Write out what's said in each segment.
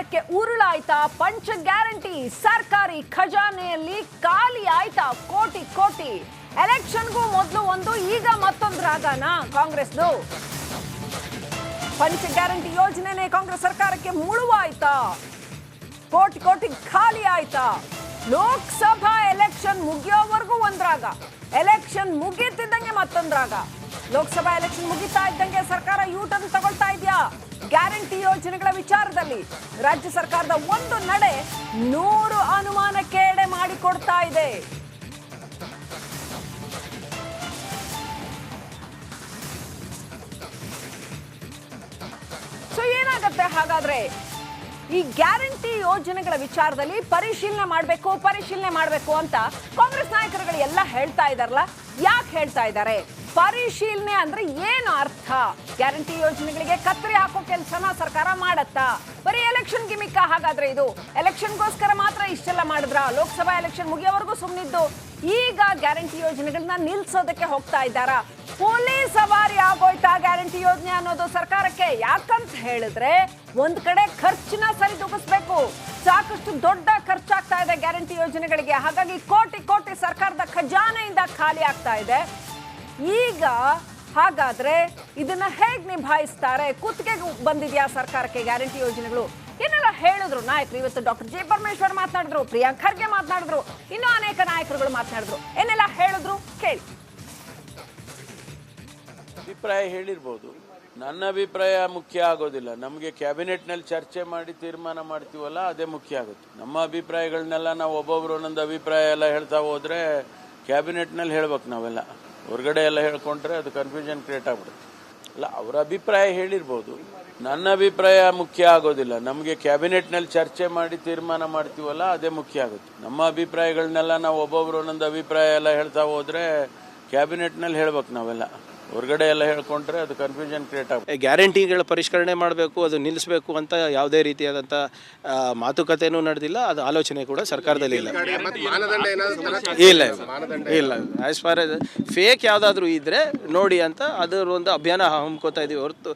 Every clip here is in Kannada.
ಸರ್ಕಾರಕ್ಕೆ ಉರುಳಾಯ್ತಾ? ಪಂಚ ಗ್ಯಾರಂಟಿ. ಸರ್ಕಾರಿ ಖಜಾನೆಯಲ್ಲಿ ಖಾಲಿ ಆಯ್ತಾ? ಕೋಟಿ ಕೋಟಿ. ಎಲೆಕ್ಷನ್ಗೂ ಮೊದಲು ಒಂದು, ಈಗ ಮತ್ತೊಂದು ರಾಗನ ಕಾಂಗ್ರೆಸ್ದು. ಪಂಚ ಗ್ಯಾರಂಟಿ ಯೋಜನೆನೇ ಕಾಂಗ್ರೆಸ್ ಸರ್ಕಾರಕ್ಕೆ ಮುಳುವಾಯ್ತಾ? ಕೋಟಿ ಕೋಟಿ ಖಾಲಿ ಆಯ್ತಾ? ಲೋಕಸಭಾ ಎಲೆಕ್ಷನ್ ಮುಗಿಯೋವರೆಗೂ ಒಂದ್ರಾಗ ಎಲೆಕ್ಷನ್ ಮುಗಿಯುತ್ತಿದ್ದಂಗೆ ಮತ್ತೊಂದ್ ರಾಗ. ಲೋಕಸಭಾ ಎಲೆಕ್ಷನ್ ಮುಗಿತಾ ಇದ್ದಂಗೆ ಸರ್ಕಾರ ಯೂಟರ್ನ್ ತಗೊಳ್ತಾ ಇದೆಯಾ? ಗ್ಯಾರಂಟಿ ಯೋಜನೆಗಳ ವಿಚಾರದಲ್ಲಿ ರಾಜ್ಯ ಸರ್ಕಾರದ ಒಂದು ನಡೆ ನೂರು ಅನುಮಾನಕ್ಕೆ ಎಡೆ ಮಾಡಿಕೊಡ್ತಾ ಇದೆ. ಸೊ ಏನಾಗತ್ತೆ ಹಾಗಾದ್ರೆ? ಈ ಗ್ಯಾರಂಟಿ ಯೋಜನೆಗಳ ವಿಚಾರದಲ್ಲಿ ಪರಿಶೀಲನೆ ಮಾಡಬೇಕು ಪರಿಶೀಲನೆ ಮಾಡಬೇಕು ಅಂತ ಕಾಂಗ್ರೆಸ್ ನಾಯಕರುಗಳು ಎಲ್ಲ ಹೇಳ್ತಾ ಇದಾರಲ್ಲ ಯಾಕೆ ಹೇಳ್ತಾ ಇದ್ದಾರೆ? ಪರಿಶೀಲನೆ ಅಂದ್ರೆ ಏನು ಅರ್ಥ? ಗ್ಯಾರಂಟಿ ಯೋಜನೆಗಳಿಗೆ ಕತ್ತರಿ ಹಾಕೋ ಕೆಲಸನ ಸರ್ಕಾರ ಮಾಡತ್ತಾ? ಬರೀ ಎಲೆಕ್ಷನ್ ಗಿಮಿಕ್ಕ ಹಾಗಾದ್ರೆ ಇದು. ಎಲೆಕ್ಷನ್ಗೋಸ್ಕರ ಮಾತ್ರ ಇಷ್ಟೆಲ್ಲ ಮಾಡಿದ್ರ? ಲೋಕಸಭಾ ಎಲೆಕ್ಷನ್ ಮುಗಿಯೋವರೆಗೂ ಸುಮ್ಮನಿದ್ದು ಈಗ ಗ್ಯಾರಂಟಿ ಯೋಜನೆಗಳನ್ನ ನಿಲ್ಸೋದಕ್ಕೆ ಹೋಗ್ತಾ ಇದ್ದಾರಾ? ಪೊಲೀಸ್ ಸವಾರಿ ಆಗೋಯ್ತಾ ಗ್ಯಾರಂಟಿ ಯೋಜನೆ ಅನ್ನೋದು ಸರ್ಕಾರಕ್ಕೆ? ಯಾಕಂತ ಹೇಳಿದ್ರೆ ಒಂದ್ ಕಡೆ ಖರ್ಚನ್ನ ಸರಿದೂಗಿಸ್ಬೇಕು ಸಾಕಷ್ಟು ದೊಡ್ಡ ಖರ್ಚಾಗ್ತಾ ಇದೆ ಗ್ಯಾರಂಟಿ ಯೋಜನೆಗಳಿಗೆ. ಹಾಗಾಗಿ ಕೋಟಿ ಕೋಟಿ ಸರ್ಕಾರದ ಖಜಾನೆಯಿಂದ ಖಾಲಿ ಆಗ್ತಾ ಇದೆ. ಈಗ ಹಾಗಾದ್ರೆ ಇದನ್ನ ಹೇಗ್ ನಿಭಾಯಿಸ್ತಾರೆ? ಕುತ್ತಿಗೆಗೆ ಬಂದಿದ್ಯಾ ಸರ್ಕಾರಕ್ಕೆ ಗ್ಯಾರಂಟಿ ಯೋಜನೆಗಳು? ಏನೆಲ್ಲ ಹೇಳಿದ್ರು ನಾಯಕರು? ಇವತ್ತು ಡಾಕ್ಟರ್ ಜಿ ಪರಮೇಶ್ವರ್ ಮಾತನಾಡಿದ್ರು, ಪ್ರಿಯಾಂಕ್ ಖರ್ಗೆ ಮಾತನಾಡಿದ್ರು, ಇನ್ನೂ ಅನೇಕ ನಾಯಕರುಗಳು ಮಾತನಾಡಿದ್ರು. ಏನೆಲ್ಲ ಹೇಳಿದ್ರು? ಕೇಳಿ. ಅಭಿಪ್ರಾಯ ಹೇಳಿರ್ಬೋದು. ನನ್ನ ಅಭಿಪ್ರಾಯ ಮುಖ್ಯ ಆಗೋದಿಲ್ಲ. ನಮಗೆ ಕ್ಯಾಬಿನೆಟ್ನಲ್ಲಿ ಚರ್ಚೆ ಮಾಡಿ ತೀರ್ಮಾನ ಮಾಡ್ತೀವಲ್ಲ, ಅದೇ ಮುಖ್ಯ ಆಗುತ್ತೆ. ನಮ್ಮ ಅಭಿಪ್ರಾಯಗಳನ್ನೆಲ್ಲ ನಾವು ಒಬ್ಬೊಬ್ರು ಒಂದೊಂದು ಅಭಿಪ್ರಾಯ ಎಲ್ಲ ಹೇಳ್ತಾ ಹೋದ್ರೆ ಕ್ಯಾಬಿನೆಟ್ನಲ್ಲಿ ಹೇಳ್ಬೇಕು ನಾವೆಲ್ಲ. ಹೊರಗಡೆ ಎಲ್ಲ ಹೇಳ್ಕೊಂಡ್ರೆ ಅದು ಕನ್ಫ್ಯೂಷನ್ ಕ್ರಿಯೇಟ್ ಆಗ್ಬಿಡುತ್ತೆ. ಅಲ್ಲ, ಅವರ ಅಭಿಪ್ರಾಯ ಹೇಳಿರ್ಬೋದು. ನನ್ನ ಅಭಿಪ್ರಾಯ ಮುಖ್ಯ ಆಗೋದಿಲ್ಲ. ನಮಗೆ ಕ್ಯಾಬಿನೆಟ್ನಲ್ಲಿ ಚರ್ಚೆ ಮಾಡಿ ತೀರ್ಮಾನ ಮಾಡ್ತೀವಲ್ಲ, ಅದೇ ಮುಖ್ಯ ಆಗುತ್ತೆ. ನಮ್ಮ ಅಭಿಪ್ರಾಯಗಳನ್ನೆಲ್ಲ ನಾವು ಒಬ್ಬೊಬ್ರು ಒಂದೊಂದು ಅಭಿಪ್ರಾಯ ಎಲ್ಲ ಹೇಳ್ತಾ ಹೋದ್ರೆ ಕ್ಯಾಬಿನೆಟ್ನಲ್ಲಿ ಹೇಳ್ಬೇಕು ನಾವೆಲ್ಲ. ಹೊರಗಡೆ ಎಲ್ಲ ಹೇಳ್ಕೊಂಡ್ರೆ ಅದು ಕನ್ಫ್ಯೂಷನ್ ಕ್ರಿಯೇಟ್ ಆಗುತ್ತೆ. ಗ್ಯಾರಂಟಿಗಳ ಪರಿಷ್ಕರಣೆ ಮಾಡಬೇಕು ಅದು ನಿಲ್ಲಿಸಬೇಕು ಅಂತ ಯಾವುದೇ ರೀತಿಯಾದಂಥ ಮಾತುಕತೆನೂ ನಡೆದಿಲ್ಲ ಅದು ಆಲೋಚನೆ ಕೂಡ ಸರ್ಕಾರದಲ್ಲಿ ಇಲ್ಲ. ಮಾನದಂಡ ಏನಾದ್ರು ಇಲ್ಲ ಇಲ್ಲ. ಆಸ್ ಫಾರ್ ಎಸ್ ಫೇಕ್ ಯಾವುದಾದ್ರೂ ಇದ್ದರೆ ನೋಡಿ ಅಂತ ಅದರ ಒಂದು ಅಭಿಯಾನ ಹಮ್ಕೋತಾ ಇದೀವಿ. ಹೊರತು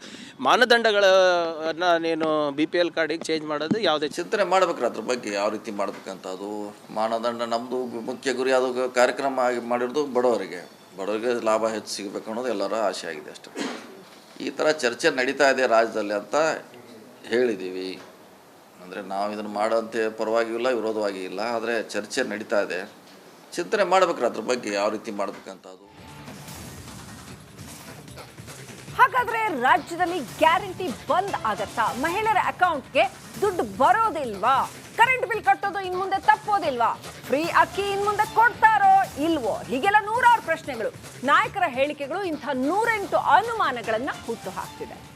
ಮಾನದಂಡಗಳನ್ನ ನೀನು ಬಿ ಪಿ ಎಲ್ ಕಾರ್ಡಿಗೆ ಚೇಂಜ್ ಮಾಡೋದು ಯಾವುದೇ ಚಿಂತನೆ ಮಾಡ್ಬೇಕ್ರಿ ಅದ್ರ ಬಗ್ಗೆ ಯಾವ ರೀತಿ ಮಾಡ್ಬೇಕಂತ ಅದು ಮಾನದಂಡ ನಮ್ಮದು ಮುಖ್ಯ ಗುರಿ ಅದು ಕಾರ್ಯಕ್ರಮ ಆಗಿ ಮಾಡಿರೋದು ಬಡವರಿಗೆ. ಬಡವರಿಗೆ ಲಾಭ ಹೆಚ್ಚು ಸಿಗಬೇಕು ಅನ್ನೋದು ಎಲ್ಲರ ಆಸೆ ಆಗಿದೆ ಅಷ್ಟೇ. ಈ ಥರ ಚರ್ಚೆ ನಡೀತಾ ಇದೆ ರಾಜ್ಯದಲ್ಲಿ ಅಂತ ಹೇಳಿದ್ದೀವಿ ಅಂದರೆ ನಾವು ಇದನ್ನು ಮಾಡೋಂತೆ ಪರವಾಗಿಯೂ ಇಲ್ಲ ವಿರೋಧವಾಗಿ ಇಲ್ಲ, ಆದರೆ ಚರ್ಚೆ ನಡೀತಾ ಇದೆ. ಚಿಂತನೆ ಮಾಡ್ಬೇಕ್ರಿ ಅದ್ರ ಬಗ್ಗೆ ಯಾವ ರೀತಿ ಮಾಡಬೇಕಂತ ಅದು ಹಾಗಾದ್ರೆ ರಾಜ್ಯದಲ್ಲಿ ಗ್ಯಾರಂಟಿ ಬಂದ್ ಆಗತ್ತಾ? ಮಹಿಳೆಯರ ಅಕೌಂಟ್ಗೆ ದುಡ್ಡು ಬರೋದಿಲ್ವಾ? ಕರೆಂಟ್ ಬಿಲ್ ಕಟ್ಟೋದು ಇನ್ ಮುಂದೆ ತಪ್ಪೋದಿಲ್ವಾ? ಫ್ರೀ ಅಕ್ಕಿ ಇನ್ ಮುಂದೆ ಕೊಡ್ತಾರೋ? ಇಲ್ವೋ? ಹೀಗೆಲ್ಲ ನೂರಾರು ಪ್ರಶ್ನೆಗಳು. ನಾಯಕರ ಹೇಳಿಕೆಗಳು ಇಂಥ ನೂರೆಂಟು ಅನುಮಾನಗಳನ್ನ ಹುಟ್ಟು ಹಾಕ್ತಿದೆ.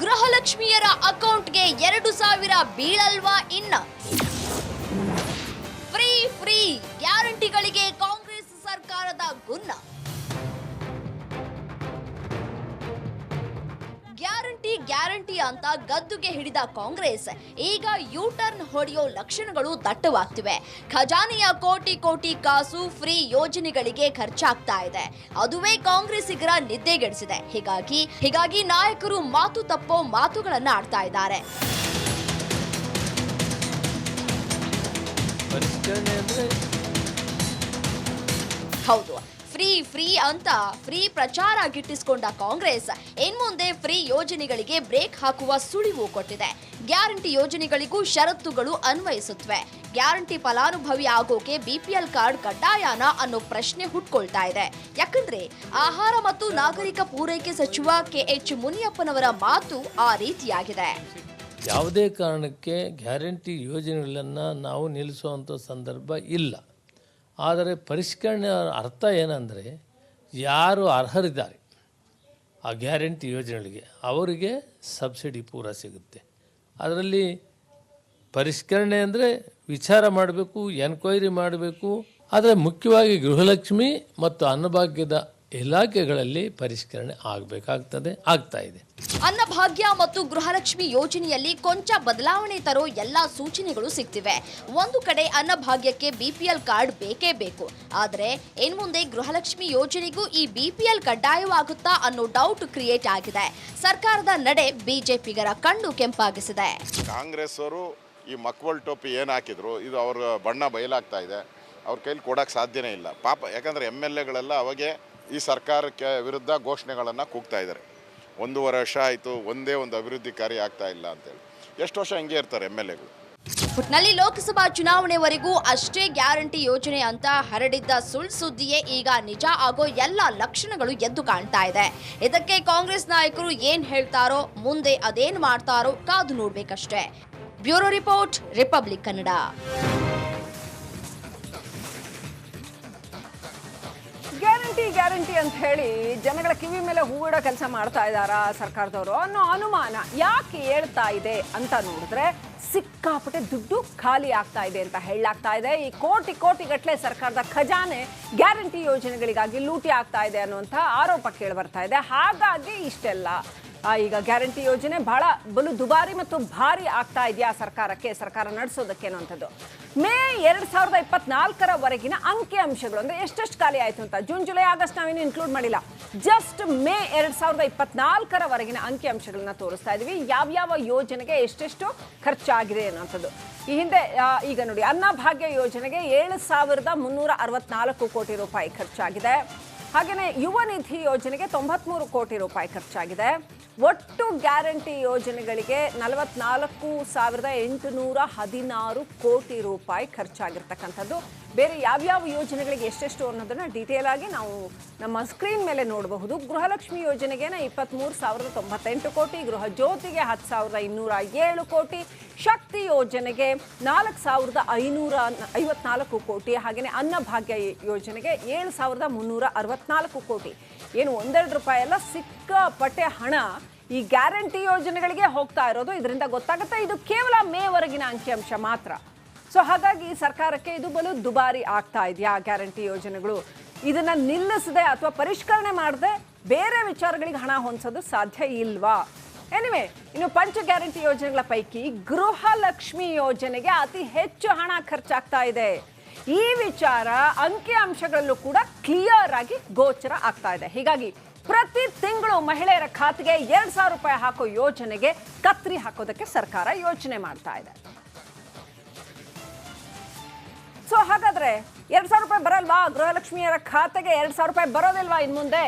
ಗೃಹಲಕ್ಷ್ಮಿಯರ ಅಕೌಂಟ್ಗೆ ಎರಡು ಸಾವಿರ ಬೀಳಲ್ವಾ ಇನ್ನ? ಅಂತ ಗದ್ದುಗೆ ಹಿಡಿದ ಕಾಂಗ್ರೆಸ್ ಈಗ ಯೂ ಟರ್ನ್ ಹೊಡೆಯೋ ಲಕ್ಷಣಗಳು ದಟ್ಟವಾಗ್ತಿವೆ. ಖಜಾನೆಯ ಕೋಟಿ ಕೋಟಿ ಕಾಸು ಫ್ರೀ ಯೋಜನೆಗಳಿಗೆ ಖರ್ಚಾಗ್ತಾ ಇದೆ. ಅದುವೇ ಕಾಂಗ್ರೆಸ್ಸಿಗರ ನಿದ್ದೆಗೆಡಿಸಿದೆ ಹೀಗಾಗಿ ಹೀಗಾಗಿ ನಾಯಕರು ಮಾತು ತಪ್ಪೋ ಮಾತುಗಳನ್ನ ಆಡ್ತಾ ಇದ್ದಾರೆ. ಹೌದು. ಫ್ರೀ ಫ್ರೀ ಅಂತ ಫ್ರೀ ಪ್ರಚಾರ ಗಿಟ್ಟಿಸಿಕೊಂಡ ಕಾಂಗ್ರೆಸ್ ಇನ್ಮುಂದೆ ಫ್ರೀ ಯೋಜನೆಗಳಿಗೆ ಬ್ರೇಕ್ ಹಾಕುವ ಸುಳಿವು ಕೊಟ್ಟಿದೆ. ಗ್ಯಾರಂಟಿ ಯೋಜನೆಗಳಿಗೂ ಷರತ್ತುಗಳು ಅನ್ವಯಿಸುತ್ತವೆ ಗ್ಯಾರಂಟಿ ಫಲಾನುಭವಿ ಆಗೋಕೆ ಬಿಪಿಎಲ್ ಕಾರ್ಡ್ ಕಡ್ಡಾಯನ ಅನ್ನೋ ಪ್ರಶ್ನೆ ಹುಟ್ಕೊಳ್ತಾ ಇದೆ. ಯಾಕಂದ್ರೆ ಆಹಾರ ಮತ್ತು ನಾಗರಿಕ ಪೂರೈಕೆ ಸಚಿವ ಕೆ ಎಚ್ ಮುನಿಯಪ್ಪನವರ ಮಾತು ಆ ರೀತಿಯಾಗಿದೆ. ಯಾವುದೇ ಕಾರಣಕ್ಕೆ ಗ್ಯಾರಂಟಿ ಯೋಜನೆಗಳನ್ನು ನಾವು ನಿಲ್ಲಿಸುವಂಥ ಸಂದರ್ಭ ಇಲ್ಲ. ಆದರೆ ಪರಿಷ್ಕರಣೆ ಅರ್ಥ ಏನಂದರೆ ಯಾರು ಅರ್ಹರಿದ್ದಾರೆ, ಆ ಗ್ಯಾರಂಟಿ ಯೋಜನೆಗಳಿಗೆ ಅವರಿಗೆ ಸಬ್ಸಿಡಿ ಪೂರ ಸಿಗುತ್ತೆ. ಅದರಲ್ಲಿ ಪರಿಷ್ಕರಣೆ ಅಂದರೆ ವಿಚಾರ ಮಾಡಬೇಕು ಎನ್ಕ್ವೈರಿ ಮಾಡಬೇಕು, ಆದರೆ ಮುಖ್ಯವಾಗಿ ಗೃಹಲಕ್ಷ್ಮಿ ಮತ್ತು ಅನ್ನಭಾಗ್ಯದ ಇಲಾಖೆಗಳಲ್ಲಿ ಪರಿಷ್ಕರಣೆ ಆಗಬೇಕಾಗ್ತದೆ ಆಗ್ತಾ ಇದೆ. ಅನ್ನಭಾಗ್ಯ ಮತ್ತು ಗೃಹಲಕ್ಷ್ಮಿ ಯೋಜನೆಯಲ್ಲಿ ಕೊಂಚ ಬದಲಾವಣೆ ತರೋ ಎಲ್ಲಾ ಸೂಚನೆಗಳು ಸಿಗ್ತಿವೆ. ಒಂದು ಕಡೆ ಅನ್ನಭಾಗ್ಯಕ್ಕೆ ಬಿಪಿಎಲ್ ಕಾರ್ಡ್ ಬೇಕೇ ಬೇಕು. ಆದರೆ ಇನ್ಮುಂದೆ ಗೃಹಲಕ್ಷ್ಮಿ ಯೋಜನೆಗೂ ಈ ಬಿಪಿಎಲ್ ಕಡ್ಡಾಯವಾಗುತ್ತಾ ಅನ್ನೋ ಡೌಟ್ ಕ್ರಿಯೇಟ್ ಆಗಿದೆ. ಸರ್ಕಾರದ ನಡೆ ಬಿಜೆಪಿಗರ ಕಣ್ಣು ಕೆಂಪಾಗಿಸಿದೆ. ಕಾಂಗ್ರೆಸ್ ಅವರು ಈ ಮಕ್ವಲ್ ಟೋಪಿ ಏನು ಹಾಕಿದ್ರು ಇದು ಅವ್ರ ಬಣ್ಣ ಬಯಲಾಗ್ತಾ ಇದೆ. ಅವ್ರ ಕೈಲಿ ಕೊಡೋಕ್ಕೆ ಸಾಧ್ಯನೇ ಇಲ್ಲ. ಪಾಪ ಯಾಕಂದರೆ ಎಂ ಎಲ್ ಎಗಳೆಲ್ಲ ಅವಾಗೆ ಈ ಸರ್ಕಾರಕ್ಕೆ ವಿರುದ್ಧ ಘೋಷಣೆಗಳನ್ನು ಕೂಗ್ತಾ ಇದ್ದಾರೆ. ಒಂದೂವರೆ ವರ್ಷ ಆಯಿತು, ಒಂದೇ ಒಂದು ಅಭಿವೃದ್ಧಿ ಕಾರ್ಯ ಆಗ್ತಾ ಇಲ್ಲ ಅಂತೇಳಿ. ಎಷ್ಟು ವರ್ಷ ಹಿಂಗೆ ಇರ್ತಾರೆ ಎಂ ಎಲ್ ಎಗಳು? ಒಟ್ನಲ್ಲಿ ಲೋಕಸಭಾ ಚುನಾವಣೆವರೆಗೂ ಅಷ್ಟೇ ಗ್ಯಾರಂಟಿ ಯೋಜನೆ ಅಂತ ಹರಡಿದ್ದ ಸುಳ್ಳು ಸುದ್ದಿಯೇ ಈಗ ನಿಜ ಆಗೋ ಎಲ್ಲ ಲಕ್ಷಣಗಳು ಎದ್ದು ಕಾಣ್ತಾ ಇದೆ. ಇದಕ್ಕೆ ಕಾಂಗ್ರೆಸ್ ನಾಯಕರು ಏನ್ ಹೇಳ್ತಾರೋ, ಮುಂದೆ ಅದೇನ್ ಮಾಡ್ತಾರೋ ಕಾದು ನೋಡ್ಬೇಕಷ್ಟೇ. Bureau report, republic Kannada. Guarantee guarantee ಅಂತ ಹೇಳಿ ಜನಗಳ ಕಿವಿ ಮೇಲೆ ಹೂವಿಡೋ ಕೆಲಸ ಮಾಡ್ತಾ ಇದ್ದಾರಾ ಸರ್ಕಾರದವರು ಅನ್ನೋ ಅನುಮಾನ ಯಾಕೆ ಹೇಳ್ತಾ ಇದೆ ಅಂತ ನೋಡಿದ್ರೆ ಸಿಕ್ಕಾಪಟ್ಟೆ ದುಡ್ಡು ಖಾಲಿ ಆಗ್ತಾ ಇದೆ ಅಂತ ಹೇಳಾಗ್ತಾ ಇದೆ. ಈ ಕೋಟಿ ಕೋಟಿ ಗಟ್ಟಲೆ ಸರ್ಕಾರದ ಖಜಾನೆ ಗ್ಯಾರಂಟಿ ಯೋಜನೆಗಳಿಗಾಗಿ ಲೂಟಿ ಆಗ್ತಾ ಇದೆ ಅನ್ನುವಂಥ ಆರೋಪ ಕೇಳಿ ಬರ್ತಾ ಇದೆ. ಹಾಗಾಗಿ ಇಷ್ಟೆಲ್ಲ. ಈಗ ಗ್ಯಾರಂಟಿ ಯೋಜನೆ ಬಹಳ ಬಲು ದುಬಾರಿ ಮತ್ತು ಭಾರಿ ಆಗ್ತಾ ಇದೆಯಾ ಸರ್ಕಾರಕ್ಕೆ? ಸರ್ಕಾರ ನಡೆಸೋದಕ್ಕೆ ಅನ್ನುವಂಥದ್ದು. ಮೇ ಎರಡ್ ಸಾವಿರದ ಇಪ್ಪತ್ನಾಲ್ಕರವರೆಗಿನ ಅಂಕಿ ಅಂಶಗಳು ಅಂದ್ರೆ ಎಷ್ಟೆಷ್ಟು ಖಾಲಿ ಆಯ್ತು ಅಂತ? ಜೂನ್, ಜುಲೈ, ಆಗಸ್ಟ್ ನಾವೇನು ಇನ್ಕ್ಲೂಡ್ ಮಾಡಿಲ್ಲ. ಜಸ್ಟ್ ಮೇ ಎರಡ್ ಸಾವಿರದ ಇಪ್ಪತ್ನಾಲ್ಕರವರೆಗಿನ ಅಂಕಿ ಅಂಶಗಳನ್ನ ತೋರಿಸ್ತಾ ಇದೀವಿ. ಯಾವ್ಯಾವ ಯೋಜನೆಗೆ ಎಷ್ಟೆಷ್ಟು ಖರ್ಚಾಗಿದೆ ಅನ್ನುವಂಥದ್ದು. ಈ ಹಿಂದೆ ಈಗ ನೋಡಿ ಅನ್ನಭಾಗ್ಯ ಯೋಜನೆಗೆ ಏಳು ಸಾವಿರದ ಮುನ್ನೂರ ಅರವತ್ನಾಲ್ಕು ಕೋಟಿ ರೂಪಾಯಿ ಖರ್ಚಾಗಿದೆ. ಹಾಗೆಯೇ ಯುವ ನಿಧಿ ಯೋಜನೆಗೆ ತೊಂಬತ್ಮೂರು ಕೋಟಿ ರೂಪಾಯಿ ಖರ್ಚಾಗಿದೆ. ಒಟ್ಟು ಗ್ಯಾರಂಟಿ ಯೋಜನೆಗಳಿಗೆ ನಲವತ್ನಾಲ್ಕು ಸಾವಿರದ ಎಂಟುನೂರ ಹದಿನಾರು ಕೋಟಿ ರೂಪಾಯಿ ಖರ್ಚಾಗಿರ್ತಕ್ಕಂಥದ್ದು. ಬೇರೆ ಯಾವ್ಯಾವ ಯೋಜನೆಗಳಿಗೆ ಎಷ್ಟೆಷ್ಟು ಅನ್ನೋದನ್ನ ಡೀಟೇಲ್ ಆಗಿ ನಾವು ನಮ್ಮ ಸ್ಕ್ರೀನ್ ಮೇಲೆ ನೋಡಬಹುದು. ಗೃಹಲಕ್ಷ್ಮಿ ಯೋಜನೆಗೆನ ಇಪ್ಪತ್ತ್ಮೂರು ಸಾವಿರದ ತೊಂಬತ್ತೆಂಟು ಕೋಟಿ, ಗೃಹ ಜ್ಯೋತಿಗೆ ಹತ್ತು ಸಾವಿರದ ಇನ್ನೂರ ಏಳು ಕೋಟಿ, ಶಕ್ತಿ ಯೋಜನೆಗೆ ನಾಲ್ಕು ಸಾವಿರದ ಐನೂರ ಐವತ್ನಾಲ್ಕು ಕೋಟಿ ಹಾಗೆಯೇ ಅನ್ನಭಾಗ್ಯ ಯೋಜನೆಗೆ ಏಳು ಸಾವಿರದ ಮುನ್ನೂರ ಅರವತ್ನಾಲ್ಕು ಕೋಟಿ. ಏನು, ಒಂದೆರಡು ರೂಪಾಯಿ ಎಲ್ಲ ಸಿಕ್ಕಾಪಟ್ಟೆ ಹಣ ಈ ಗ್ಯಾರಂಟಿ ಯೋಜನೆಗಳಿಗೆ ಹೋಗ್ತಾ ಇರೋದು. ಇದರಿಂದ ಗೊತ್ತಾಗುತ್ತೆ, ಇದು ಕೇವಲ ಮೇವರೆಗಿನ ಅಂಕಿಅಂಶ ಮಾತ್ರ. ಸೊ ಹಾಗಾಗಿ ಸರ್ಕಾರಕ್ಕೆ ಇದು ಬಲು ದುಬಾರಿ ಆಗ್ತಾ ಇದೆಯಾ ಗ್ಯಾರಂಟಿ ಯೋಜನೆಗಳು? ಇದನ್ನ ನಿಲ್ಲಿಸದೆ ಅಥವಾ ಪರಿಷ್ಕರಣೆ ಮಾಡದೆ ಬೇರೆ ವಿಚಾರಗಳಿಗೆ ಹಣ ಹೊಂದಿಸೋದು ಸಾಧ್ಯ ಇಲ್ವಾ? ಎನಿವೆ ಇನ್ನು ಪಂಚ ಗ್ಯಾರಂಟಿ ಯೋಜನೆಗಳ ಪೈಕಿ ಗೃಹಲಕ್ಷ್ಮಿ ಯೋಜನೆಗೆ ಅತಿ ಹೆಚ್ಚು ಹಣ ಖರ್ಚಾಗ್ತಾ ಇದೆ. ಈ ವಿಚಾರ ಅಂಕಿ ಅಂಶಗಳಲ್ಲೂ ಕೂಡ ಕ್ಲಿಯರ್ ಆಗಿ ಗೋಚರ ಆಗ್ತಾ ಇದೆ. ಹೀಗಾಗಿ ಪ್ರತಿ ತಿಂಗಳು ಮಹಿಳೆಯರ ಖಾತೆಗೆ ಎರಡ್ ಸಾವಿರ ರೂಪಾಯಿ ಹಾಕೋ ಯೋಜನೆಗೆ ಕತ್ರಿ ಹಾಕೋದಕ್ಕೆ ಸರ್ಕಾರ ಯೋಚನೆ ಮಾಡ್ತಾ ಇದೆ. ಸೊ ಹಾಗಾದ್ರೆ ಎರಡ್ ಸಾವಿರ ರೂಪಾಯಿ ಬರಲ್ವಾ? ಗೃಹಲಕ್ಷ್ಮಿಯರ ಖಾತೆಗೆ ಎರಡ್ ಸಾವಿರ ರೂಪಾಯಿ ಬರೋದಿಲ್ವಾ ಇನ್ ಮುಂದೆ?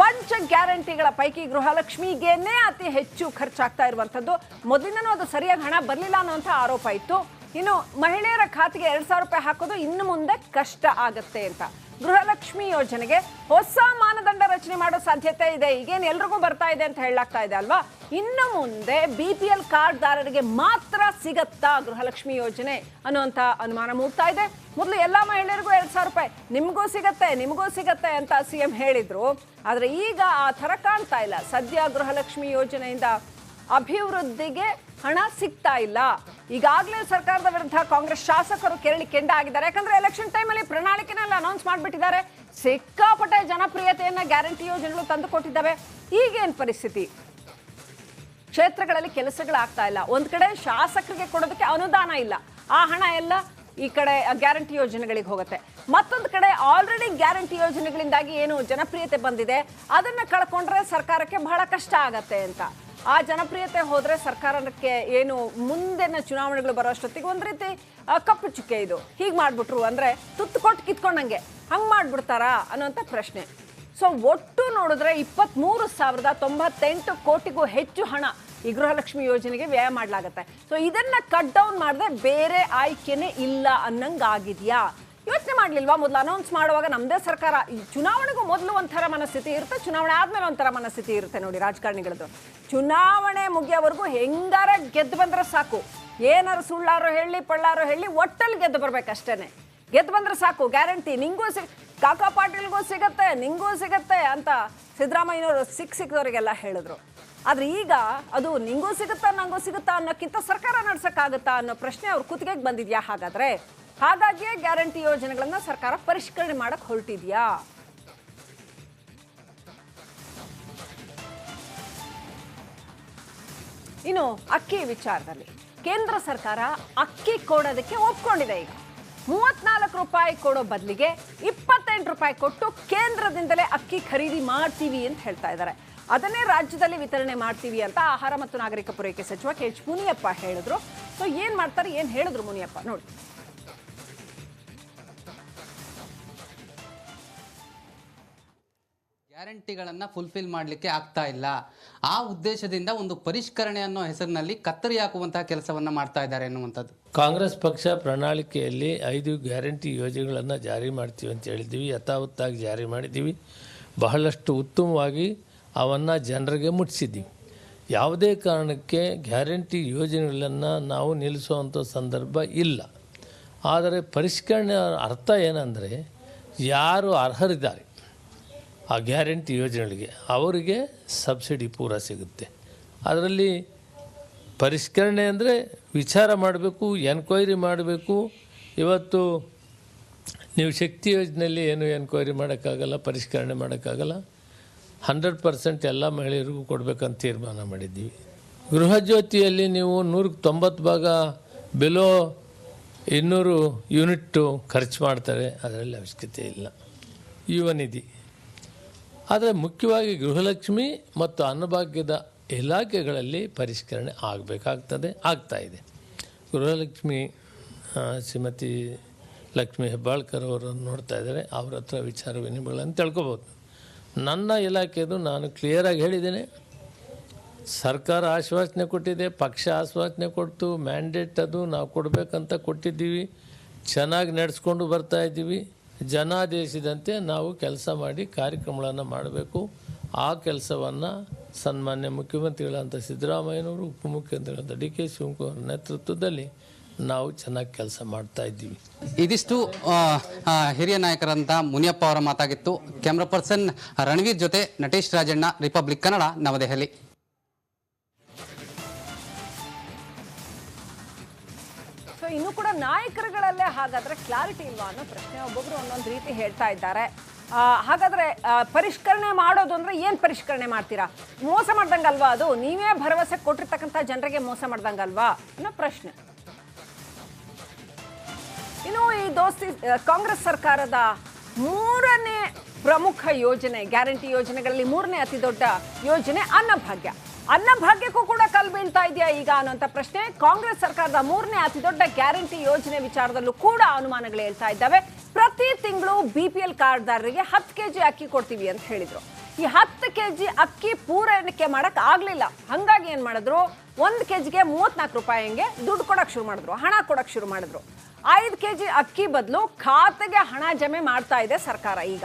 ಪಂಚ ಗ್ಯಾರಂಟಿಗಳ ಪೈಕಿ ಗೃಹಲಕ್ಷ್ಮಿಗೇನೆ ಅತಿ ಹೆಚ್ಚು ಖರ್ಚಾಗ್ತಾ ಇರುವಂತದ್ದು ಮೊದಲಿನೂ ಅದು ಸರಿಯಾಗಿ ಹಣ ಬರಲಿಲ್ಲ ಅನ್ನುವಂಥ ಆರೋಪ ಇತ್ತು. ಇನ್ನು ಮಹಿಳೆಯರ ಖಾತೆಗೆ ಎರಡ್ ಸಾವಿರ ರೂಪಾಯಿ ಹಾಕೋದು ಇನ್ನು ಮುಂದೆ ಕಷ್ಟ ಆಗುತ್ತೆ ಅಂತ. ಗೃಹಲಕ್ಷ್ಮಿ ಯೋಜನೆಗೆ ಹೊಸ ಮಾನದಂಡ ರಚನೆ ಮಾಡೋ ಸಾಧ್ಯತೆ ಇದೆ. ಈಗೇನು ಎಲ್ರಿಗೂ ಬರ್ತಾ ಇದೆ ಅಂತ ಹೇಳಲಾಗ್ತಾ ಇದೆ ಅಲ್ವಾ? ಇನ್ನು ಮುಂದೆ ಬಿ ಪಿ ಎಲ್ ಕಾರ್ಡ್ದಾರರಿಗೆ ಮಾತ್ರ ಸಿಗತ್ತಾ ಗೃಹಲಕ್ಷ್ಮಿ ಯೋಜನೆ ಅನ್ನುವಂಥ ಅನುಮಾನ ಮೂಡ್ತಾ ಇದೆ. ಮೊದಲು ಎಲ್ಲ ಮಹಿಳೆಯರಿಗೂ ಎರಡು ಸಾವಿರ ರೂಪಾಯಿ. ನಿಮಗೂ ಸಿಗತ್ತೆ ನಿಮಗೂ ಸಿಗತ್ತೆ ಅಂತ ಸಿ ಎಂ ಹೇಳಿದರು. ಆದರೆ ಈಗ ಆ ಥರ ಕಾಣ್ತಾ ಇಲ್ಲ. ಸದ್ಯ ಗೃಹಲಕ್ಷ್ಮಿ ಯೋಜನೆಯಿಂದ ಅಭಿವೃದ್ಧಿಗೆ ಹಣ ಸಿಗ್ತಾ ಇಲ್ಲ. ಈಗಾಗಲೇ ಸರ್ಕಾರದ ವಿರುದ್ಧ ಕಾಂಗ್ರೆಸ್ ಶಾಸಕರು ಕೇರಳಿ ಕೆಂಡ ಆಗಿದ್ದಾರೆ ಯಾಕಂದ್ರೆ ಎಲೆಕ್ಷನ್ ಟೈಮಲ್ಲಿ ಪ್ರಣಾಳಿಕೆನೆಲ್ಲ ಅನೌನ್ಸ್ ಮಾಡಿಬಿಟ್ಟಿದ್ದಾರೆ. ಸಿಕ್ಕಾಪಟ್ಟೆ ಜನಪ್ರಿಯತೆಯನ್ನ ಗ್ಯಾರಂಟಿ ಯೋಜನೆಗಳು ತಂದು ಕೊಟ್ಟಿದ್ದಾವೆ. ಈಗೇನ್ ಪರಿಸ್ಥಿತಿ? ಕ್ಷೇತ್ರಗಳಲ್ಲಿ ಕೆಲಸಗಳಾಗ್ತಾ ಇಲ್ಲ. ಒಂದ್ ಕಡೆ ಶಾಸಕರಿಗೆ ಕೊಡೋದಕ್ಕೆ ಅನುದಾನ ಇಲ್ಲ. ಆ ಹಣ ಎಲ್ಲ ಈ ಕಡೆ ಗ್ಯಾರಂಟಿ ಯೋಜನೆಗಳಿಗೆ ಹೋಗುತ್ತೆ. ಮತ್ತೊಂದು ಕಡೆ ಆಲ್ರೆಡಿ ಗ್ಯಾರಂಟಿ ಯೋಜನೆಗಳಿಂದಾಗಿ ಏನು ಜನಪ್ರಿಯತೆ ಬಂದಿದೆ. ಅದನ್ನ ಕಳ್ಕೊಂಡ್ರೆ ಸರ್ಕಾರಕ್ಕೆ ಬಹಳ ಕಷ್ಟ ಆಗತ್ತೆ ಅಂತ. ಆ ಜನಪ್ರಿಯತೆ ಹೋದ್ರೆ ಸರ್ಕಾರಕ್ಕೆ ಏನು ಮುಂದಿನ ಚುನಾವಣೆಗಳು ಬರೋ ಅಷ್ಟೊತ್ತಿಗೆ ಒಂದ್ ರೀತಿ ಕಪ್ಪು ಚುಕ್ಕೆ ಇದು. ಹೀಗೆ ಮಾಡ್ಬಿಟ್ರು ಅಂದ್ರೆ ತುತ್ತು ಕೊಟ್ಟು ಕಿತ್ಕೊಂಡಂಗೆ. ಹಂಗ್ ಮಾಡ್ಬಿಡ್ತಾರಾ ಅನ್ನೋಂಥ ಪ್ರಶ್ನೆ. ಸೊ ಒಟ್ಟು ನೋಡಿದ್ರೆ ಇಪ್ಪತ್ತ್ಮೂರು ಸಾವಿರದ ತೊಂಬತ್ತೆಂಟು ಕೋಟಿಗೂ ಹೆಚ್ಚು ಹಣ ಈ ಗೃಹಲಕ್ಷ್ಮಿ ಯೋಜನೆಗೆ ವ್ಯಯ ಮಾಡಲಾಗತ್ತೆ. ಸೊ ಇದನ್ನ ಕಟ್ ಡೌನ್ ಮಾಡಿದ್ರೆ ಬೇರೆ ಆಯ್ಕೆನೇ ಇಲ್ಲ ಅನ್ನಂಗ್ ಆಗಿದೆಯಾ ಯೋಚನೆ ಮಾಡ್ಲಿಲ್ವಾ ಮೊದಲು? ಅನೌನ್ಸ್ ಮಾಡುವಾಗ ನಮ್ಮದೇ ಸರ್ಕಾರ, ಈ ಚುನಾವಣೆಗೂ ಮೊದಲು ಒಂಥರ ಮನಸ್ಥಿತಿ ಇರುತ್ತೆ, ಚುನಾವಣೆ ಆದ್ಮೇಲೆ ಒಂಥರ ಮನಸ್ಥಿತಿ ಇರುತ್ತೆ ನೋಡಿ ರಾಜಕಾರಣಿಗಳದ್ದು. ಚುನಾವಣೆ ಮುಗಿಯೋವರೆಗೂ ಹೆಂಗಾರ ಗೆದ್ದು ಬಂದ್ರೆ ಸಾಕು. ಏನಾರು ಸುಳ್ಳಾರು ಹೇಳಿ, ಪಳ್ಳಾರು ಹೇಳಿ ಒಟ್ಟಲ್ಲಿ ಗೆದ್ದು ಬರ್ಬೇಕಷ್ಟೇನೆ. ಗೆದ್ದು ಬಂದ್ರೆ ಸಾಕು, ಗ್ಯಾರಂಟಿ. ನಿಂಗೂ ಸಿಗ್ ಕಾಕಾ ಪಾಟೀಲ್ಗೂ ಸಿಗತ್ತೆ, ನಿಂಗೂ ಸಿಗತ್ತೆ ಅಂತ ಸಿದ್ದರಾಮಯ್ಯನವರು ಸಿಕ್ ಸಿಕ್ಕದವರಿಗೆಲ್ಲ ಹೇಳಿದ್ರು. ಆದ್ರೆ ಈಗ ಅದು ನಿಂಗೂ ಸಿಗುತ್ತಾ, ನಂಗೂ ಸಿಗುತ್ತಾ ಅನ್ನೋಕ್ಕಿಂತ ಸರ್ಕಾರ ನಡ್ಸಕ್ಕಾಗುತ್ತಾ ಅನ್ನೋ ಪ್ರಶ್ನೆ ಅವ್ರ ಕುತ್ತಿಗೆಗೆ ಬಂದಿದ್ಯಾ ಹಾಗಾದ್ರೆ? ಹಾಗಾಗಿಯೇ ಗ್ಯಾರಂಟಿ ಯೋಜನೆಗಳನ್ನು ಸರ್ಕಾರ ಪರಿಷ್ಕರಣೆ ಮಾಡಕ್ಕೆ ಹೊರಟಿದ್ಯಾ? ಇನ್ನು ಅಕ್ಕಿ ವಿಚಾರದಲ್ಲಿ ಕೇಂದ್ರ ಸರ್ಕಾರ ಅಕ್ಕಿ ಕೊಡೋದಕ್ಕೆ ಒಪ್ಕೊಂಡಿದೆ ಈಗ. ಮೂವತ್ನಾಲ್ಕು ರೂಪಾಯಿ ಕೊಡೋ ಬದಲಿಗೆ ಇಪ್ಪತ್ತೆಂಟು ರೂಪಾಯಿ ಕೊಟ್ಟು ಕೇಂದ್ರದಿಂದಲೇ ಅಕ್ಕಿ ಖರೀದಿ ಮಾಡ್ತೀವಿ ಅಂತ ಹೇಳ್ತಾ ಇದ್ದಾರೆ. ಅದನ್ನೇ ರಾಜ್ಯದಲ್ಲಿ ವಿತರಣೆ ಮಾಡ್ತೀವಿ ಅಂತ ಆಹಾರ ಮತ್ತು ನಾಗರಿಕ ಪೂರೈಕೆ ಸಚಿವ ಕೆ ಮುನಿಯಪ್ಪ ಹೇಳಿದ್ರು. ಸೊ ಏನು ಮಾಡ್ತಾರೆ, ಏನು ಹೇಳಿದ್ರು ಮುನಿಯಪ್ಪ? ನೋಡಿ. ಗ್ಯಾರಂಟಿಗಳನ್ನು ಫುಲ್ಫಿಲ್ ಮಾಡಲಿಕ್ಕೆ ಆಗ್ತಾ ಇಲ್ಲ. ಆ ಉದ್ದೇಶದಿಂದ ಒಂದು ಪರಿಷ್ಕರಣೆ ಅನ್ನೋ ಹೆಸರಿನಲ್ಲಿ ಕತ್ತರಿ ಹಾಕುವಂತಹ ಕೆಲಸವನ್ನು ಮಾಡ್ತಾ ಇದ್ದಾರೆ ಎನ್ನುವಂಥದ್ದು. ಕಾಂಗ್ರೆಸ್ ಪಕ್ಷ ಪ್ರಣಾಳಿಕೆಯಲ್ಲಿ ಐದು ಗ್ಯಾರಂಟಿ ಯೋಜನೆಗಳನ್ನು ಜಾರಿ ಮಾಡ್ತೀವಿ ಅಂತ ಹೇಳಿದ್ದೀವಿ. ಯಥಾವತ್ತಾಗಿ ಜಾರಿ ಮಾಡಿದ್ದೀವಿ. ಬಹಳಷ್ಟು ಉತ್ತಮವಾಗಿ ಅವನ್ನು ಜನರಿಗೆ ಮುಟ್ಟಿಸಿದ್ದೀವಿ ಯಾವುದೇ ಕಾರಣಕ್ಕೆ ಗ್ಯಾರಂಟಿ ಯೋಜನೆಗಳನ್ನು ನಾವು ನಿಲ್ಲಿಸುವಂಥ ಸಂದರ್ಭ ಇಲ್ಲ. ಆದರೆ ಪರಿಷ್ಕರಣೆ ಅರ್ಥ ಏನಂದರೆ, ಯಾರು ಅರ್ಹರಿದ್ದಾರೆ? ಆ ಗ್ಯಾರಂಟಿ ಯೋಜನೆಗಳಿಗೆ ಅವರಿಗೆ ಸಬ್ಸಿಡಿ ಪೂರ ಸಿಗುತ್ತೆ. ಅದರಲ್ಲಿ ಪರಿಷ್ಕರಣೆ ಅಂದರೆ ವಿಚಾರ ಮಾಡಬೇಕು ಎನ್ಕ್ವೈರಿ ಮಾಡಬೇಕು. ಇವತ್ತು ನೀವು ಶಕ್ತಿ ಯೋಜನೆಯಲ್ಲಿ ಏನು ಎನ್ಕ್ವೈರಿ ಮಾಡೋಕ್ಕಾಗಲ್ಲ, ಪರಿಷ್ಕರಣೆ ಮಾಡೋಕ್ಕಾಗಲ್ಲ. ಹಂಡ್ರೆಡ್ ಪರ್ಸೆಂಟ್ ಎಲ್ಲ ಮಹಿಳೆಯರಿಗೂ ಕೊಡಬೇಕಂತ ತೀರ್ಮಾನ ಮಾಡಿದ್ದೀವಿ. ಗೃಹ ಜ್ಯೋತಿಯಲ್ಲಿ ನೀವು ನೂರಕ್ಕೆ ತೊಂಬತ್ತು ಭಾಗ ಬಿಲೋ ಇನ್ನೂರು ಯೂನಿಟ್ಟು ಖರ್ಚು ಮಾಡ್ತಾರೆ, ಅದರಲ್ಲಿ ಅವಶ್ಯಕತೆ ಇಲ್ಲ. ಯುವ ನಿಧಿ. ಆದರೆ ಮುಖ್ಯವಾಗಿ ಗೃಹಲಕ್ಷ್ಮಿ ಮತ್ತು ಅನ್ನಭಾಗ್ಯದ ಇಲಾಖೆಗಳಲ್ಲಿ ಪರಿಷ್ಕರಣೆ ಆಗಬೇಕಾಗ್ತದೆ ಆಗ್ತಾಯಿದೆ ಗೃಹಲಕ್ಷ್ಮಿ ಶ್ರೀಮತಿ ಲಕ್ಷ್ಮಿ ಹೆಬ್ಬಾಳ್ಕರ್ ಅವರನ್ನು ನೋಡ್ತಾ ಇದ್ದಾರೆ. ಅವ್ರ ಹತ್ರ ವಿಚಾರ ವಿನಿಮಯಗಳನ್ನು ತಿಳ್ಕೊಬೋದು. ನನ್ನ ಇಲಾಖೆದು ನಾನು ಕ್ಲಿಯರಾಗಿ ಹೇಳಿದ್ದೇನೆ. ಸರ್ಕಾರ ಆಶ್ವಾಸನೆ ಕೊಟ್ಟಿದೆ, ಪಕ್ಷ ಆಶ್ವಾಸನೆ ಕೊಟ್ಟು ಮ್ಯಾಂಡೇಟ್ ಅದು ನಾವು ಕೊಡಬೇಕಂತ ಕೊಟ್ಟಿದ್ದೀವಿ. ಚೆನ್ನಾಗಿ ನಡೆಸ್ಕೊಂಡು ಬರ್ತಾ ಇದ್ದೀವಿ. ಜನಾದೇಶದಂತೆ ನಾವು ಕೆಲಸ ಮಾಡಿ ಕಾರ್ಯಕ್ರಮಗಳನ್ನು ಮಾಡಬೇಕು. ಆ ಕೆಲಸವನ್ನು ಸನ್ಮಾನ್ಯ ಮುಖ್ಯಮಂತ್ರಿಗಳಾದಂಥ ಸಿದ್ದರಾಮಯ್ಯನವರು ಉಪಮುಖ್ಯಮಂತ್ರಿಗಳಂತ ಡಿ ಕೆ ಶಿವಕುಮಾರ್ ನೇತೃತ್ವದಲ್ಲಿ ನಾವು ಚೆನ್ನಾಗಿ ಕೆಲಸ ಮಾಡ್ತಾ ಇದ್ದೀವಿ. ಇದಿಷ್ಟು ಹಿರಿಯ ನಾಯಕರಂತ ಮುನಿಯಪ್ಪ ಅವರ ಮಾತಾಗಿತ್ತು. ಕ್ಯಾಮ್ರಾ ಪರ್ಸನ್ ರಣವೀರ್ ಜೊತೆ ನಟೇಶ್ ರಾಜಣ್ಣ ರಿಪಬ್ಲಿಕ್ ಕನ್ನಡ ನವದೆಹಲಿ. ಇನ್ನು ಕೂಡ ನಾಯಕರುಗಳಲ್ಲೇ ಹಾಗಾದ್ರೆ ಕ್ಲಾರಿಟಿ ಇಲ್ವಾ ಅನ್ನೋ ಪ್ರಶ್ನೆ ಒಬ್ಬೊಬ್ರು ಒಂದೊಂದು ರೀತಿ ಹೇಳ್ತಾ ಇದ್ದಾರೆ. ಹಾಗಾದ್ರೆ ಪರಿಷ್ಕರಣೆ ಮಾಡೋದು ಅಂದ್ರೆ ಏನ್ ಪರಿಷ್ಕರಣೆ ಮಾಡ್ತೀರಾ? ಮೋಸ ಮಾಡ್ದಂಗಲ್ವಾ ಅದು? ನೀವೇ ಭರವಸೆ ಕೊಟ್ಟಿರ್ತಕ್ಕಂಥ ಜನರಿಗೆ ಮೋಸ ಮಾಡ್ದಂಗಲ್ವಾ ಅನ್ನೋ ಪ್ರಶ್ನೆ. ಇನ್ನು ಈ ದೋಸ್ತಿ ಕಾಂಗ್ರೆಸ್ ಸರ್ಕಾರದ ಮೂರನೇ ಪ್ರಮುಖ ಯೋಜನೆ, ಗ್ಯಾರಂಟಿ ಯೋಜನೆಗಳಲ್ಲಿ ಮೂರನೇ ಅತಿ ದೊಡ್ಡ ಯೋಜನೆ ಅನ್ನಭಾಗ್ಯ. ಅನ್ನಭಾಗ್ಯಕ್ಕೂ ಕೂಡ ಕಲ್ ಬೀಳ್ತಾ ಇದೆಯಾ ಈಗ ಅನ್ನುವಂಥ ಪ್ರಶ್ನೆ. ಕಾಂಗ್ರೆಸ್ ಸರ್ಕಾರದ ಮೂರನೇ ಅತಿ ದೊಡ್ಡ ಗ್ಯಾರಂಟಿ ಯೋಜನೆ ವಿಚಾರದಲ್ಲೂ ಕೂಡ ಅನುಮಾನಗಳು ಹೇಳ್ತಾ ಇದ್ದಾವೆ. ಪ್ರತಿ ತಿಂಗಳು ಬಿ ಪಿ ಎಲ್ ಕಾರ್ಡ್ದಾರರಿಗೆ ಹತ್ತು ಕೆ ಜಿ ಅಕ್ಕಿ ಕೊಡ್ತೀವಿ ಅಂತ ಹೇಳಿದ್ರು. ಈ ಹತ್ತು ಕೆ ಜಿ ಅಕ್ಕಿ ಪೂರೈಕೆ ಮಾಡಕ್ ಆಗಲಿಲ್ಲ. ಹಂಗಾಗಿ ಏನು ಮಾಡಿದ್ರು? ಒಂದು ಕೆ ಜಿಗೆ ಮೂವತ್ನಾಲ್ಕು ರೂಪಾಯಿ ಹಂಗೆ ದುಡ್ಡು ಕೊಡಕ್ ಶುರು ಮಾಡಿದ್ರು. ಹಣ ಕೊಡಕ್ ಶುರು ಮಾಡಿದ್ರು. ಐದು ಕೆ ಜಿ ಅಕ್ಕಿ ಬದಲು ಖಾತೆಗೆ ಹಣ ಜಮೆ ಮಾಡ್ತಾ ಇದೆ ಸರ್ಕಾರ ಈಗ.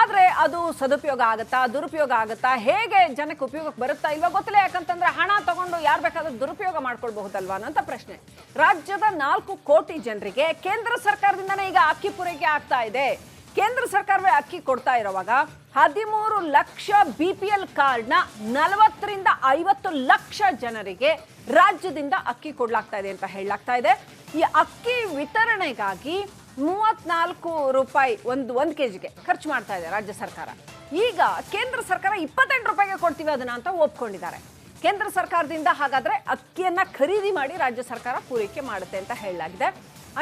ಆದ್ರೆ ಅದು ಸದುಪಯೋಗ ಆಗುತ್ತಾ, ದುರುಪಯೋಗ ಆಗುತ್ತಾ, ಹೇಗೆ ಜನಕ್ಕೆ ಉಪಯೋಗಕ್ಕೆ ಬರುತ್ತಾ ಇಲ್ವಾ ಗೊತ್ತಿಲ್ಲ. ಯಾಕಂತಂದ್ರೆ ಹಣ ತಗೊಂಡು ಯಾರು ಬೇಕಾದ್ರೂ ದುರುಪಯೋಗ ಮಾಡ್ಕೊಳ್ಬಹುದಲ್ವಾ ಅನ್ನೋಂಥ ಪ್ರಶ್ನೆ. ರಾಜ್ಯದ ನಾಲ್ಕು ಕೋಟಿ ಜನರಿಗೆ ಕೇಂದ್ರ ಸರ್ಕಾರದಿಂದನೇ ಈಗ ಅಕ್ಕಿ ಪೂರೈಕೆ ಆಗ್ತಾ ಇದೆ. ಕೇಂದ್ರ ಸರ್ಕಾರವೇ ಅಕ್ಕಿ ಕೊಡ್ತಾ ಇರುವಾಗ ಹದಿಮೂರು ಲಕ್ಷ ಬಿ ಪಿ ಎಲ್ ಕಾರ್ಡ್ನ ನಲವತ್ತರಿಂದ ಐವತ್ತು ಲಕ್ಷ ಜನರಿಗೆ ರಾಜ್ಯದಿಂದ ಅಕ್ಕಿ ಕೊಡ್ಲಾಗ್ತಾ ಇದೆ ಅಂತ ಹೇಳಲಾಗ್ತಾ ಇದೆ. ಈ ಅಕ್ಕಿ ವಿತರಣೆಗಾಗಿ ಮೂವತ್ನಾಲ್ಕು ರೂಪಾಯಿ ಒಂದು ಒಂದು ಕೆ ಜಿಗೆ ಖರ್ಚು ಮಾಡ್ತಾ ಇದೆ ರಾಜ್ಯ ಸರ್ಕಾರ. ಈಗ ಕೇಂದ್ರ ಸರ್ಕಾರ ಇಪ್ಪತ್ತೆಂಟು ರೂಪಾಯಿಗೆ ಕೊಡ್ತೀವಿ ಅದನ್ನ ಅಂತ ಒಪ್ಕೊಂಡಿದ್ದಾರೆ. ಕೇಂದ್ರ ಸರ್ಕಾರದಿಂದ ಹಾಗಾದ್ರೆ ಅಕ್ಕಿಯನ್ನ ಖರೀದಿ ಮಾಡಿ ರಾಜ್ಯ ಸರ್ಕಾರ ಪೂರೈಕೆ ಮಾಡುತ್ತೆ ಅಂತ ಹೇಳಲಾಗಿದೆ.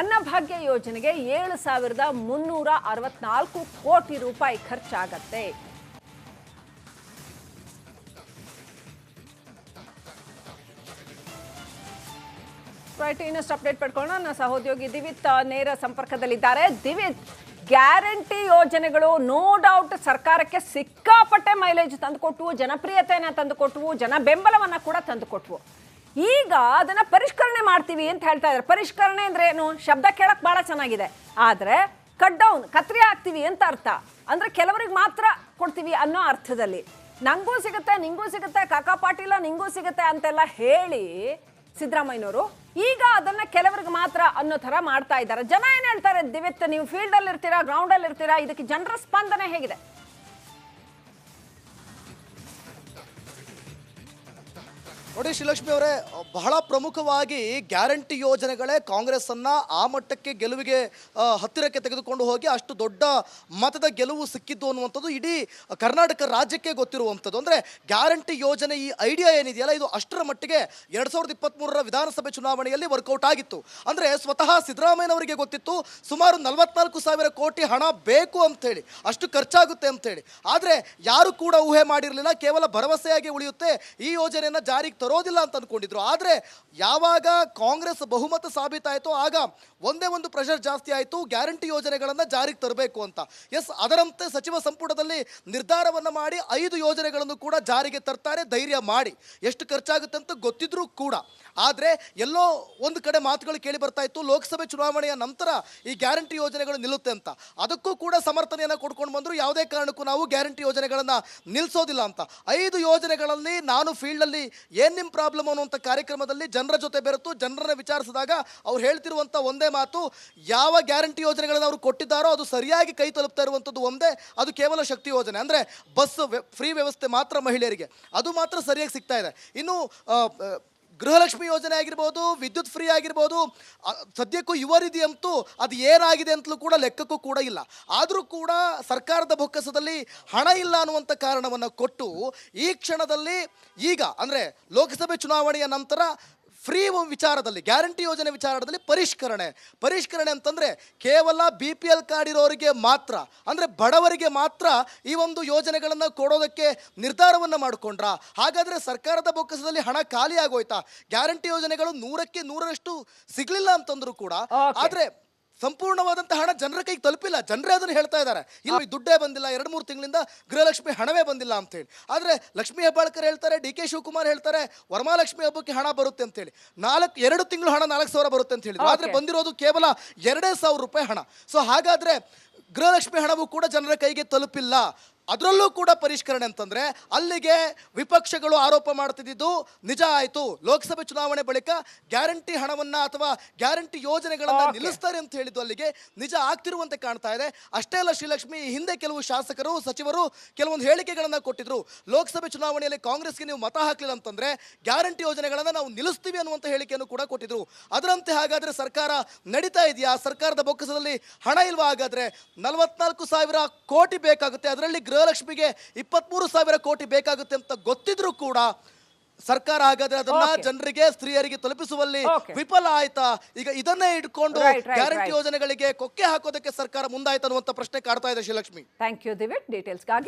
ಅನ್ನಭಾಗ್ಯ ಯೋಜನೆಗೆ ಏಳು ಸಾವಿರದ ಮುನ್ನೂರ ಅರವತ್ನಾಲ್ಕು ಕೋಟಿ ರೂಪಾಯಿ ಖರ್ಚಾಗತ್ತೆ. ರೈಟ್ ಇನ್ನಷ್ಟು ಅಪ್ಡೇಟ್ ಪಡ್ಕೊಳ್ಳೋಣ. ನನ್ನ ಸಹೋದ್ಯೋಗಿ ದಿವಿತ್ ನೇರ ಸಂಪರ್ಕದಲ್ಲಿದ್ದಾರೆ. ದಿವಿತ್, ಗ್ಯಾರಂಟಿ ಯೋಜನೆಗಳು ನೋ ಡೌಟ್ ಸರ್ಕಾರಕ್ಕೆ ಸಿಕ್ಕಾಪಟ್ಟೆ ಮೈಲೇಜ್ ತಂದುಕೊಟ್ಟವು ಜನಪ್ರಿಯತೆಯನ್ನ ತಂದುಕೊಟ್ಟವು ಜನ ಬೆಂಬಲವನ್ನ ಕೂಡ ತಂದುಕೊಟ್ವು. ಈಗ ಅದನ್ನ ಪರಿಷ್ಕರಣೆ ಮಾಡ್ತೀವಿ ಅಂತ ಹೇಳ್ತಾ ಇದ್ದಾರೆ. ಪರಿಷ್ಕರಣೆ ಅಂದ್ರೆ ಏನು? ಶಬ್ದ ಕೇಳಕ್ಕೆ ಬಹಳ ಚೆನ್ನಾಗಿದೆ. ಆದ್ರೆ ಕಟ್ ಡೌನ್ ಕತ್ರಿ ಹಾಕ್ತೀವಿ ಅಂತ ಅರ್ಥ. ಅಂದ್ರೆ ಕೆಲವರಿಗೆ ಮಾತ್ರ ಕೊಡ್ತೀವಿ ಅನ್ನೋ ಅರ್ಥದಲ್ಲಿ. ನಂಗೂ ಸಿಗುತ್ತೆ, ನಿಂಗೂ ಸಿಗುತ್ತೆ, ಕಾಕಾ ಪಾಟೀಲ ನಿಂಗೂ ಸಿಗುತ್ತೆ ಅಂತೆಲ್ಲ ಹೇಳಿ ಸಿದ್ದರಾಮಯ್ಯನವರು, ಈಗ ಅದನ್ನ ಕೆಲವರಿಗೆ ಮಾತ್ರ ಅನ್ನೋ ತರ ಮಾಡ್ತಾ ಇದ್ದಾರೆ. ಜನ ಏನು ಹೇಳ್ತಾರೆ ದಿವಿತ್ ನೀವು ಫೀಲ್ಡ್ ಅಲ್ಲಿ ಇರ್ತೀರಾ ಗ್ರೌಂಡ್ ಅಲ್ಲಿ ಇರ್ತೀರಾ ಇದಕ್ಕೆ ಜನರ ಸ್ಪಂದನೆ ಹೇಗಿದೆ? ನೋಡಿ ಶ್ರೀಲಕ್ಷ್ಮಿ ಅವರೇ, ಬಹಳ ಪ್ರಮುಖವಾಗಿ ಗ್ಯಾರಂಟಿ ಯೋಜನೆಗಳೇ ಕಾಂಗ್ರೆಸ್ ಅನ್ನ ಆ ಮಟ್ಟಕ್ಕೆ ಗೆಲುವಿಗೆ ಹತ್ತಿರಕ್ಕೆ ತೆಗೆದುಕೊಂಡು ಹೋಗಿ ಅಷ್ಟು ದೊಡ್ಡ ಮತದ ಗೆಲುವು ಸಿಕ್ಕಿದ್ದು ಅನ್ನುವಂಥದ್ದು ಇಡೀ ಕರ್ನಾಟಕ ರಾಜ್ಯಕ್ಕೆ ಗೊತ್ತಿರುವಂಥದ್ದು. ಅಂದ್ರೆ ಗ್ಯಾರಂಟಿ ಯೋಜನೆ ಈ ಐಡಿಯಾ ಏನಿದೆಯಲ್ಲ, ಇದು ಅಷ್ಟರ ಮಟ್ಟಿಗೆ ಎರಡ್ ಸಾವಿರದ ಇಪ್ಪತ್ಮೂರರ ವಿಧಾನಸಭೆ ಚುನಾವಣೆಯಲ್ಲಿ ವರ್ಕೌಟ್ ಆಗಿತ್ತು. ಅಂದ್ರೆ ಸ್ವತಃ ಸಿದ್ದರಾಮಯ್ಯನವರಿಗೆ ಗೊತ್ತಿತ್ತು, ಸುಮಾರು ನಲವತ್ನಾಲ್ಕು ಸಾವಿರ ಕೋಟಿ ಹಣ ಬೇಕು ಅಂತೇಳಿ ಅಷ್ಟು ಖರ್ಚಾಗುತ್ತೆ ಅಂತೇಳಿ ಆದರೆ ಯಾರು ಕೂಡ ಊಹೆ ಮಾಡಿರಲಿಲ್ಲ, ಕೇವಲ ಭರವಸೆಯಾಗಿ ಉಳಿಯುತ್ತೆ ಈ ಯೋಜನೆಯನ್ನು ಜಾರಿಗೆ ತರೋದಿಲ್ಲ ಅಂತ ಅಂದ್ಕೊಂಡಿದ್ರು. ಆದರೆ ಯಾವಾಗ ಕಾಂಗ್ರೆಸ್ ಬಹುಮತ ಸಾಬೀತಾಯಿತು ಆಗ ಒಂದೇ ಒಂದು ಪ್ರೆಷರ್ ಜಾಸ್ತಿ ಆಯಿತು ಗ್ಯಾರಂಟಿ ಯೋಜನೆಗಳನ್ನು ಜಾರಿಗೆ ತರಬೇಕು ಅಂತ. ಎಸ್ ಅದರಂತೆ ಸಚಿವ ಸಂಪುಟದಲ್ಲಿ ನಿರ್ಧಾರವನ್ನು ಮಾಡಿ ಐದು ಯೋಜನೆಗಳನ್ನು ಕೂಡ ಜಾರಿಗೆ ತರ್ತಾರೆ, ಧೈರ್ಯ ಮಾಡಿ. ಎಷ್ಟು ಖರ್ಚಾಗುತ್ತೆ ಅಂತ ಗೊತ್ತಿದ್ರೂ ಕೂಡ. ಆದರೆ ಎಲ್ಲೋ ಒಂದು ಕಡೆ ಮಾತುಗಳು ಕೇಳಿ ಬರ್ತಾ ಇತ್ತು, ಲೋಕಸಭೆ ಚುನಾವಣೆಯ ನಂತರ ಈ ಗ್ಯಾರಂಟಿ ಯೋಜನೆಗಳು ನಿಲ್ಲುತ್ತೆ ಅಂತ. ಅದಕ್ಕೂ ಕೂಡ ಸಮರ್ಥನೆಯನ್ನು ಕೊಡ್ಕೊಂಡು ಬಂದರು. ಯಾವುದೇ ಕಾರಣಕ್ಕೂ ನಾವು ಗ್ಯಾರಂಟಿ ಯೋಜನೆಗಳನ್ನು ನಿಲ್ಲಿಸೋದಿಲ್ಲ ಅಂತ. ಐದು ಯೋಜನೆಗಳಲ್ಲಿ ನಾನು ಫೀಲ್ಡಲ್ಲಿ ಏನು ನಿಮ್ಮ ಪ್ರಾಬ್ಲಮ್ ಅನ್ನುವಂಥ ಕಾರ್ಯಕ್ರಮದಲ್ಲಿ ಜನರ ಜೊತೆ ಬೆರೆತು ಜನರನ್ನ ವಿಚಾರಿಸಿದಾಗ ಅವ್ರು ಹೇಳ್ತಿರುವಂಥ ಒಂದೇ ಮಾತು, ಯಾವ ಗ್ಯಾರಂಟಿ ಯೋಜನೆಗಳನ್ನು ಅವರು ಕೊಟ್ಟಿದ್ದಾರೋ ಅದು ಸರಿಯಾಗಿ ಕೈ ತಲುಪ್ತಾ ಇರುವಂಥದ್ದು ಒಂದೇ, ಅದು ಕೇವಲ ಶಕ್ತಿ ಯೋಜನೆ. ಅಂದರೆ ಬಸ್ ಫ್ರೀ ವ್ಯವಸ್ಥೆ ಮಾತ್ರ ಮಹಿಳೆಯರಿಗೆ. ಅದು ಮಾತ್ರ ಸರಿಯಾಗಿ ಸಿಗ್ತಾ ಇದೆ. ಇನ್ನು ಗೃಹಲಕ್ಷ್ಮಿ ಯೋಜನೆ ಆಗಿರ್ಬೋದು, ವಿದ್ಯುತ್ ಫ್ರೀ ಆಗಿರ್ಬೋದು ಸದ್ಯಕ್ಕೂ ಯುವ ನಿಧಿ ಅಂತೂ ಅದು ಏನಾಗಿದೆ ಅಂತಲೂ ಕೂಡ ಲೆಕ್ಕಕ್ಕೂ ಕೂಡ ಇಲ್ಲ. ಆದರೂ ಕೂಡ ಸರ್ಕಾರದ ಬೊಕ್ಕಸದಲ್ಲಿ ಹಣ ಇಲ್ಲ ಅನ್ನುವಂಥ ಕಾರಣವನ್ನು ಕೊಟ್ಟು ಈ ಕ್ಷಣದಲ್ಲಿ ಈಗ ಅಂದರೆ ಲೋಕಸಭೆ ಚುನಾವಣೆಯ ನಂತರ ಫ್ರೀ ವಿಚಾರದಲ್ಲಿ ಗ್ಯಾರಂಟಿ ಯೋಜನೆ ವಿಚಾರದಲ್ಲಿ ಪರಿಷ್ಕರಣೆ. ಪರಿಷ್ಕರಣೆ ಅಂತಂದರೆ ಕೇವಲ ಬಿ ಪಿ ಎಲ್ ಕಾರ್ಡ್ ಇರೋರಿಗೆ ಮಾತ್ರ ಅಂದರೆ ಬಡವರಿಗೆ ಮಾತ್ರ ಈ ಒಂದು ಯೋಜನೆಗಳನ್ನು ಕೊಡೋದಕ್ಕೆ ನಿರ್ಧಾರವನ್ನು ಮಾಡಿಕೊಂಡ್ರ. ಹಾಗಾದರೆ ಸರ್ಕಾರದ ಬೊಕ್ಕಸದಲ್ಲಿ ಹಣ ಖಾಲಿ ಆಗೋಯ್ತಾ? ಗ್ಯಾರಂಟಿ ಯೋಜನೆಗಳು ನೂರಕ್ಕೆ ನೂರರಷ್ಟು ಸಿಗಲಿಲ್ಲ ಅಂತಂದ್ರೂ ಕೂಡ. ಆದರೆ ಸಂಪೂರ್ಣವಾದಂಥ ಹಣ ಜನರ ಕೈಗೆ ತಲುಪಿಲ್ಲ. ಜನರೇ ಅದನ್ನು ಹೇಳ್ತಾ ಇದ್ದಾರೆ. ಇಲ್ಲ ದುಡ್ಡೇ ಬಂದಿಲ್ಲ. ಎರಡು ಮೂರು ತಿಂಗಳಿಂದ ಗೃಹಲಕ್ಷ್ಮಿ ಹಣವೇ ಬಂದಿಲ್ಲ ಅಂತೇಳಿ ಆದರೆ ಲಕ್ಷ್ಮೀ ಹೆಬ್ಬಾಳ್ಕರ್ ಹೇಳ್ತಾರೆ ಡಿ ಕೆ ಶಿವಕುಮಾರ್ ಹೇಳ್ತಾರೆ ವರಮಾಲಕ್ಷ್ಮಿ ಹಬ್ಬಕ್ಕೆ ಹಣ ಬರುತ್ತೆ ಅಂತೇಳಿ ನಾಲ್ಕು ಎರಡು ತಿಂಗಳು ಹಣ ನಾಲ್ಕು ಸಾವಿರ ಬರುತ್ತೆ ಅಂತ ಹೇಳಿದ್ರು. ಆದರೆ ಬಂದಿರೋದು ಕೇವಲ ಎರಡೇ ಸಾವಿರ ರೂಪಾಯಿ ಹಣ. ಸೊ ಹಾಗಾದರೆ ಗೃಹಲಕ್ಷ್ಮಿ ಹಣವು ಕೂಡ ಜನರ ಕೈಗೆ ತಲುಪಿಲ್ಲ. ಅದರಲ್ಲೂ ಕೂಡ ಪರಿಷ್ಕರಣೆ ಅಂತಂದ್ರೆ ಅಲ್ಲಿಗೆ ವಿಪಕ್ಷಗಳು ಆರೋಪ ಮಾಡ್ತಿದ್ದು ನಿಜ ಆಯಿತು ಲೋಕಸಭೆ ಚುನಾವಣೆ ಬಳಿಕ ಗ್ಯಾರಂಟಿ ಹಣವನ್ನ ಅಥವಾ ಗ್ಯಾರಂಟಿ ಯೋಜನೆಗಳನ್ನು ನಿಲ್ಲಿಸ್ತಾರೆ ಅಂತ ಹೇಳಿದ್ದು ಅಲ್ಲಿಗೆ ನಿಜ ಆಗ್ತಿರುವಂತೆ ಕಾಣ್ತಾ ಇದೆ. ಅಷ್ಟೇ ಅಲ್ಲ ಶ್ರೀಲಕ್ಷ್ಮಿ ಹಿಂದೆ ಕೆಲವು ಶಾಸಕರು ಸಚಿವರು ಕೆಲವೊಂದು ಹೇಳಿಕೆಗಳನ್ನ ಕೊಟ್ಟಿದ್ರು. ಲೋಕಸಭೆ ಚುನಾವಣೆಯಲ್ಲಿ ಕಾಂಗ್ರೆಸ್ಗೆ ನೀವು ಮತ ಹಾಕಲಿಲ್ಲ ಅಂತಂದ್ರೆ ಗ್ಯಾರಂಟಿ ಯೋಜನೆಗಳನ್ನು ನಾವು ನಿಲ್ಲಿಸ್ತೀವಿ ಅನ್ನುವಂಥ ಹೇಳಿಕೆಯನ್ನು ಕೂಡ ಕೊಟ್ಟಿದ್ರು. ಅದರಂತೆ ಹಾಗಾದ್ರೆ ಸರ್ಕಾರ ನಡೀತಾ ಇದೆಯಾ? ಸರ್ಕಾರದ ಬೊಕ್ಕಸದಲ್ಲಿ ಹಣ ಇಲ್ವಾ? ಹಾಗಾದ್ರೆ ನಲವತ್ನಾಲ್ಕು ಸಾವಿರ ಕೋಟಿ ಬೇಕಾಗುತ್ತೆ. ಅದರಲ್ಲಿ ಗೃಹಲಕ್ಷ್ಮಿಗೆ ಇಪ್ಪತ್ತ್ಮೂರು ಸಾವಿರ ಕೋಟಿ ಬೇಕಾಗುತ್ತೆ ಅಂತ ಗೊತ್ತಿದ್ರು ಕೂಡ ಸರ್ಕಾರ ಹಾಗಾದ್ರೆ ಅದನ್ನ. ಜನರಿಗೆ ಸ್ತ್ರೀಯರಿಗೆ ತಲುಪಿಸುವಲ್ಲಿ ವಿಫಲ ಆಯ್ತಾ? ಈಗ ಇದನ್ನೇ ಇಟ್ಕೊಂಡು ಗ್ಯಾರಂಟಿ ಯೋಜನೆಗಳಿಗೆ ಕೊಕ್ಕೆ ಹಾಕೋದಕ್ಕೆ ಸರ್ಕಾರ ಮುಂದಾಯ್ತು ಅನ್ನುವಂತ ಪ್ರಶ್ನೆ ಕಾಡ್ತಾ ಇದೆ ಶ್ರೀಲಕ್ಷ್ಮಿ. Thank you ದಿವಿಟ್ ಡೀಟೇಲ್ಸ್ಗಾಗಿ